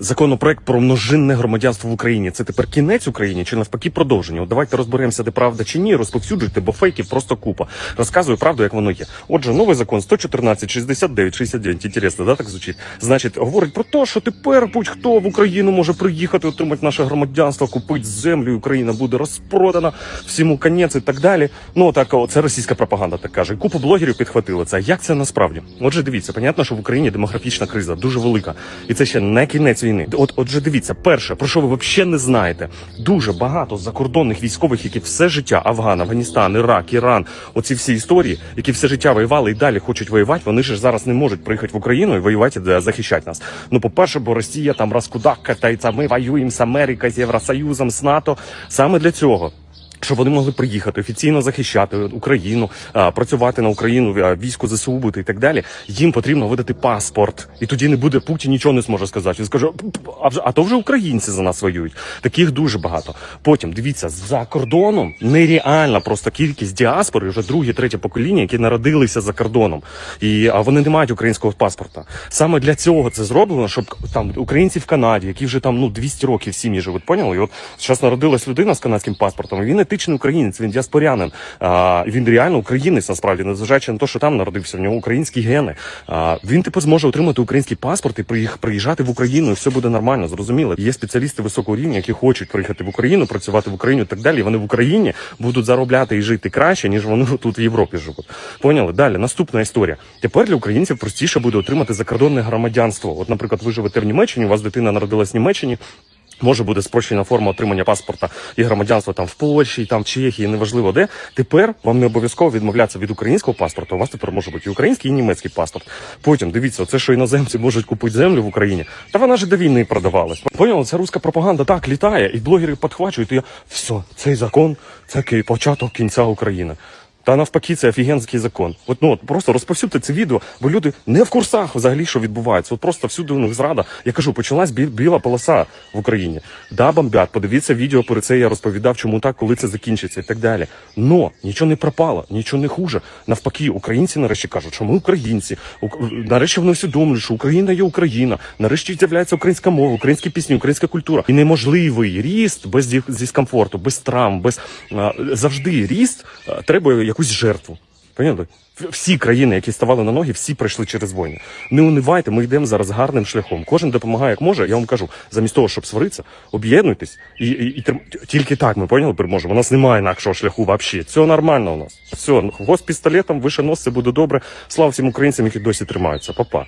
Законопроект про множинне громадянство в Україні. Це тепер кінець Україні чи навпаки продовження? От давайте розберемося, де правда чи ні. Розповсюджуйте, бо фейків просто купа. Розказую правду, як воно є. Отже, новий закон 114, 69, 69. Інтересно, да, так звучить. Значить, говорить про те, що тепер будь-хто в Україну може приїхати, отримати наше громадянство, купити землю, Україна буде розпродана, всьому конець і так далі. Ну так, це російська пропаганда, так каже. Купу блогерів підхватили це. Як це насправді? Отже, дивіться, понятно, що в Україні демографічна криза дуже велика, і це ще не кінець війни. От, отже, дивіться, перше, про що ви взагалі не знаєте, дуже багато закордонних військових, які все життя Афган, Афганістан, Ірак, Іран, оці всі історії, які все життя воювали і далі хочуть воювати, вони ж зараз не можуть приїхати в Україну і воювати де захищати нас. Ну, по-перше, бо Росія там розкудакається, ми воюємо з Америкою, з Євросоюзом, з НАТО. Саме для цього. Щоб вони могли приїхати офіційно захищати Україну, працювати на Україну, військо ЗСУ бути і так далі. Їм потрібно видати паспорт, і тоді не буде Путін нічого не зможе сказати. Він скаже, а вже а то вже українці за нас воюють. Таких дуже багато. Потім дивіться, за кордоном нереальна просто кількість діаспори, вже друге, третє покоління, які народилися за кордоном, і а вони не мають українського паспорта. Саме для цього це зроблено, щоб там українці в Канаді, які вже там ну 200 років в сім'ї живуть. Поняли? І от зараз народилась людина з канадським паспортом. і Він етичний українець, він діаспорянин. А, він реально українець, насправді, незважаючи на те, що там народився, в нього українські гени. А, він типу зможе отримати український паспорт і приїжджати в Україну, і все буде нормально, зрозуміло. Є спеціалісти високого рівня, які хочуть приїхати в Україну, працювати в Україну і так далі. Вони в Україні будуть заробляти і жити краще, ніж вони тут в Європі живуть. Поняли? Далі наступна історія. Тепер для українців простіше буде отримати закордонне громадянство. От, наприклад, ви живете в Німеччині, у вас дитина народилась в Німеччині. Може буде спрощена форма отримання паспорта і громадянства там в Польщі, там в Чехії, неважливо де. Тепер вам не обов'язково відмовлятися від українського паспорта. У вас тепер може бути і український, і німецький паспорт. Потім дивіться, оце що іноземці можуть купити землю в Україні. Та вона ж до війни продавалась. Поняли, ця руська пропаганда так літає, і блогери підхвачують. І я все, цей закон це початок кінця України. Та навпаки, це офігенський закон. От ну от просто розповсюдьте це відео, бо люди не в курсах взагалі, що відбувається. От просто всюди у них зрада. Я кажу, почалась бі- біла полоса в Україні. Да, бомбят, подивіться відео про це. Я розповідав, чому так, коли це закінчиться, і так далі. Но нічого не пропало, нічого не хуже. Навпаки, українці нарешті кажуть, що ми українці. Ук- Нарешті вони усвідомлюють, що Україна є Україна. Нарешті з'являється українська мова, українські пісні, українська культура. І неможливий ріст без дискомфорту, без травм, без завжди ріст треба якусь жертву. Понятно? Всі країни, які ставали на ноги, всі пройшли через війни. Не унивайте, ми йдемо зараз гарним шляхом. Кожен допомагає як може. Я вам кажу, замість того, щоб сваритися, об'єднуйтесь і, і, і трим- тільки так ми поняли, переможемо. У нас немає інакшого шляху взагалі. Все нормально у нас. Все, з пістолетом, вище нос, це буде добре. Слава всім українцям, які досі тримаються. Па-па.